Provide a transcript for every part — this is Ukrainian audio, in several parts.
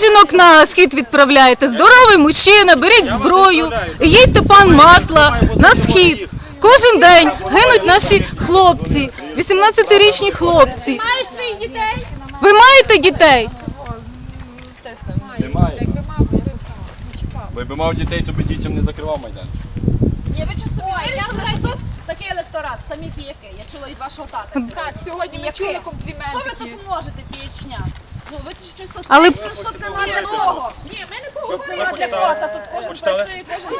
жінок на схід відправляєте? Здоровий мужчина, беріть зброю, їдьте пан Матла на схід. Кожен день гинуть наші хлопці, 18-річні хлопці. Маєш своїх дітей? Ви маєте дітей? Немає. Бо якби мав дітей, то би дітям не закривав майдан. Ні, ви чи собі вирішили, що тут такий електорат, самі піяки. Я чула від вашого тата. Так, сьогодні ми чули компліменти. Що ви тут можете, піячня? Ну, щось Але- вирішили, що тут немає такого. Ні, ми не Тут нема для тут кожен працює, кожен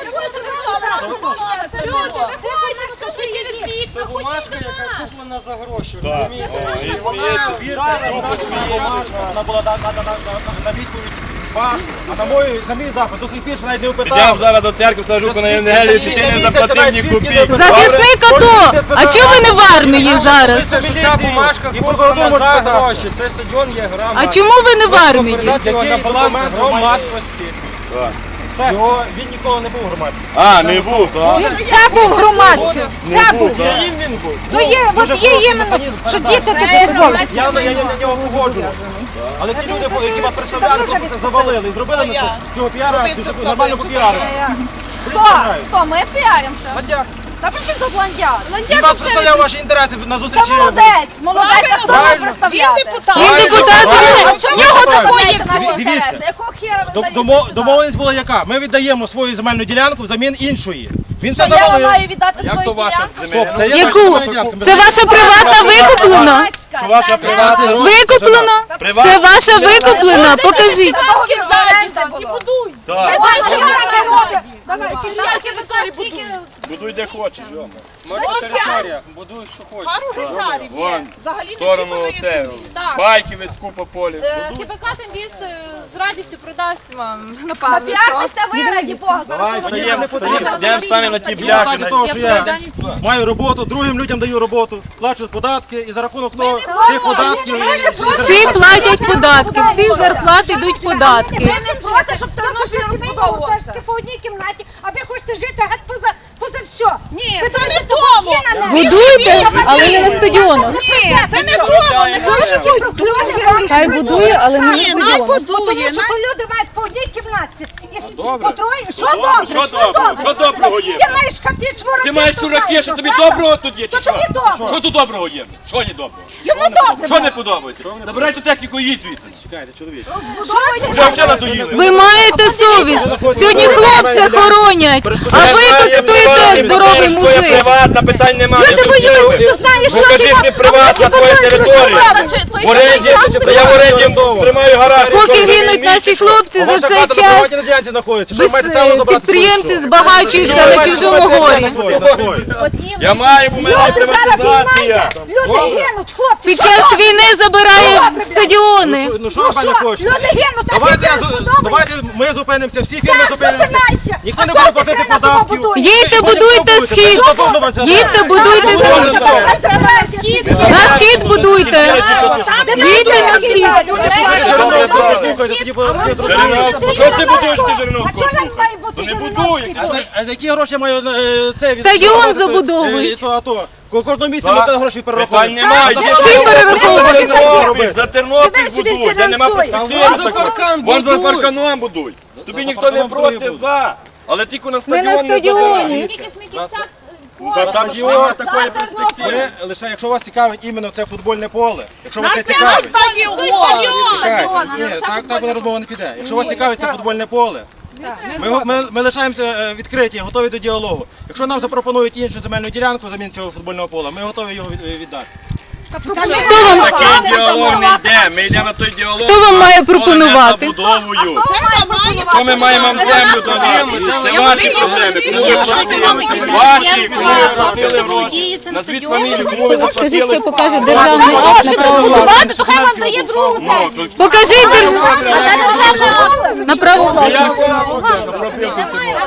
Люди, виходьте, що ви через вікна, ходіть Бумажка, яка куплена за гроші, Так. розумієте? О, і Вона сміється. зараз наша бумажка, вона була дана на, на, на, на відповідь а на мою, на мій запит до сих пір ще навіть не Підемо опитав. зараз до церкви, скажу на Євангелію, чи ти не заплатив ні копійки. Захисник АТО! А чому ви не в армії зараз? Це ця бумажка і куплена за питати. гроші. Цей стадіон є громад. А чому ви не в армії? Передати його на Який баланс документ громадськості. Так. Все, його, він ніколи не був громадським. А, не був, так? Все був громадським, Не все був, так. Чиїм він був? То є, от є іменно, що діти тут Це Я, я, я на нього погоджував. Але ті люди, які вас представляли, дуже просто завалили і зробили це цього піара, нормально попіарили. Хто? Хто? Ми піаримося? Ладяк. Та при чому тут ландяк? Він вас представляв ваші інтереси на Та зустрічі. молодець, молодець, а хто ви Правильно. представляти? Він депутат. А чому ви представляєте Дивіться. наші інтереси? Якого хера ви Дом- залізли сюди? Домовленість була яка? Ми віддаємо свою земельну ділянку взамін іншої. Він Що це я вам завалив. маю віддати свою ваша ділянку? Стоп, це є Яку? земельна ділянка. Це ваша приватна викуплена? Громадська. Ваша Це ваша викуплена? Покажіть. Зараз з було. Так. Бачиш, як вони роблять? Чи ви скільки- Будуй де хочеш, йома. Марка територія, будуй, що хочеш. Вон, в сторону оце, Так. Байківець, купа полів. Е, тим більше з радістю продасть вам, напевно, що. Напіартеся ви, раді Бога, за Давай, рахунок не потрібно. стаємо, йдемо, на ті І в того, що я маю роботу, другим людям даю роботу, плачу податки і за рахунок того цих податків Всі платять податки, всі зарплати йдуть податки. Ми не проти, щоб Тернопіль розбудовувався. по одній кімнаті, а ви хочете жити геть поза, поза все. Ні, це, це не тому. Будуйте, але не на стадіонах. Ні, це не тому, не може бути. Хай будує, але не на стадіонах. Тому що люди мають по одній кімнаті. Троє, що Добре, добре, що добре? Що доброго є? Ти маєш хати чвороки. Ти маєш чураки, що тобі доброго тут є, чи То що? тобі добре. Що тут доброго є? Що не доброго? Йому добре. Що не подобається? Забирай ту техніку і їдь звідси. Чекайте, чоловіче. Вже вже надоїли. Ви маєте совість. Сьогодні хлопця хоронять, а ви тут стоїте здоровий мужик. Приватна, питань немає. Люди воюють, ти знаєш, що Покажи ти приватна твоя територія. В оренді, я в оренді тримаю гараж. Поки гинуть наші хлопці за цей час, радіанці знаходиться. Що ви маєте забрати підприємці збагачуються на чужому горі. Я маю, бо мене приватизація. люди гинуть, хлопці. Під час війни забирають стадіони. Ну, що- Ну ви пані хочете? Люди гинуть, а Давайте, я зу- давайте ми зупинимося, всі фірми Так, зупинимося. зупинайся. Ніхто не буде ти платити хрена того податків. Їдьте, будуйте схід. Їдьте, будуйте схід. На схід будуйте. Їдьте на схід. Що ти будуєш ти А Жириновського? чого він має бути То не Жириновський? А за- які гроші маю е, це Стадіон забудовують. е, Кожного місяця Так. ми це гроші Питань перераховуємо. немає. Перераховують. За Тернопіль, за Тернопіль Дивись, він де нема перспективи. Вон за паркан Вон за будуй. парканом будуй. Тобі ніхто не проти за. Але тільки на Не стадіон на стадіоні. Та там ж немає такої перспективи. Ви лише, якщо вас цікавить іменно це футбольне поле, якщо вас це цікавить. Чекайте, ні, так, так вона розмова не піде. Якщо вас цікавить це футбольне поле, ми, ми, ми лишаємося е, відкриті, готові до діалогу. Якщо нам запропонують іншу земельну ділянку замін цього футбольного поля, ми готові його від- е, віддати. Хто вам, Такий діалог не йде. Ми йдемо на той діалог. Хто вам має пропонувати? забудовою. Що ми маємо вам землю давати? Це ваші проблеми. Кому ви платили? Ваші, кому ви платили гроші? Назвіть фамілію, кому ви Скажіть, заплатили? хто покаже державний акт на право власності. то хай вам дає другу. Ну, то- Покажіть державний на право власності. Я вам пробив.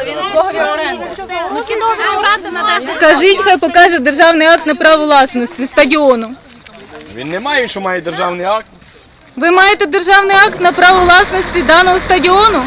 Він договір оренди. Ну ті договір брати на 10 Скажіть, хай покаже державний акт на право власності стадіону. Він не має, що має державний акт. Ви маєте державний акт на право власності даного стадіону?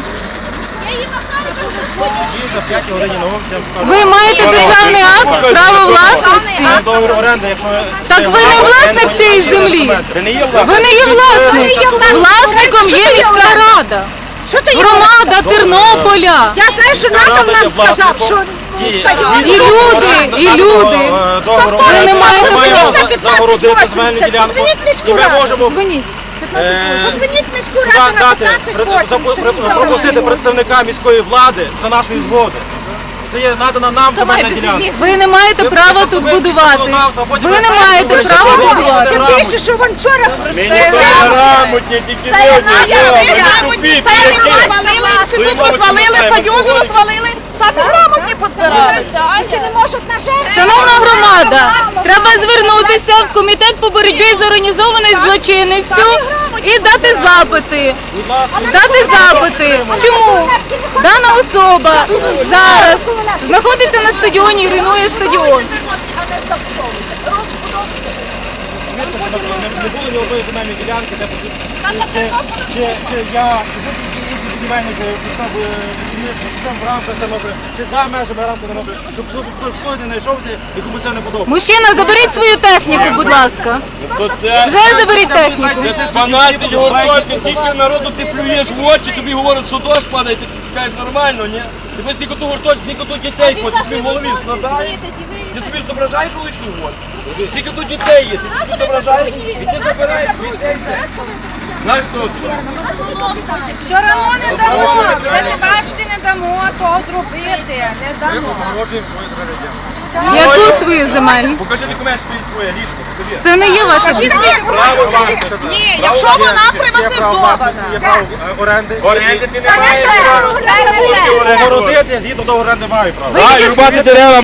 Я її махаю, Тоді на 5 годині науки я вам покажу. Ви маєте державний акт право власності. Договір оренди, якщо Так ви не власник цієї землі. Ти не є власник. Ви не є власник. Власником є міська рада. Що ти? Громада Тернополя. Я знаю, що НАТО нам сказав, що І, І люди, і люди. Ви не маєте права. загородити земельну ділянку. Подзвоніть І ми можемо е, Подзвоніть міську раду на 15 при- запу- при- 80. пропустити представника міської влади за нашої згоди. Це є надана нам земельна ділянка. Ви не маєте права тут будувати. Ви не маєте права будувати. Тим більше, що вон вчора грамотні, тільки ви грамотні, це п'яті. розвалили, інститут розвалили, стадіон розвалили, самі грамотні позбиралися. А Чи не можуть на жертву? Шановна громада, треба звернутися в комітет по боротьбі з організованою злочинністю і дати запити. Дати запити. Чому дана особа зараз знаходиться на стадіоні і руйнує стадіон? Не було ні одної земельної ділянки, де чи я, чи будь-який інший будівельник почав будівництво, чи там в рамках Тернополя, чи за межами рамках Тернополя, щоб щоб хтось не знайшовся і кому це не подобається. Мужчина, заберіть свою техніку, будь ласка. Вже заберіть техніку. Це 12 гуртожитків, скільки народу ти плюєш в очі, тобі говорять, що дощ падає, ти кажеш нормально, ні? Тебе скільки тут гуртожитків, скільки тут дітей ходить, ти в голові складаєш? Ти собі зображаєш вуличну воду? Скільки тут дітей є, ти собі зображаєш і ти забираєш дітей. Знаєш, хто? Все одно не дамо. Ви не бачите, не дамо того зробити. Не дамо. Погрожуємо свої згородян. Яку свою земельну? Покажи документ, що ти своє ліжко, покажи. Це не є ваше Право власності. Ні, якщо вона власності. Є право власності, є право е, оренди. Оренди ти не маєш права. не згідно договору оренди маю право. Ви тільки що- дерева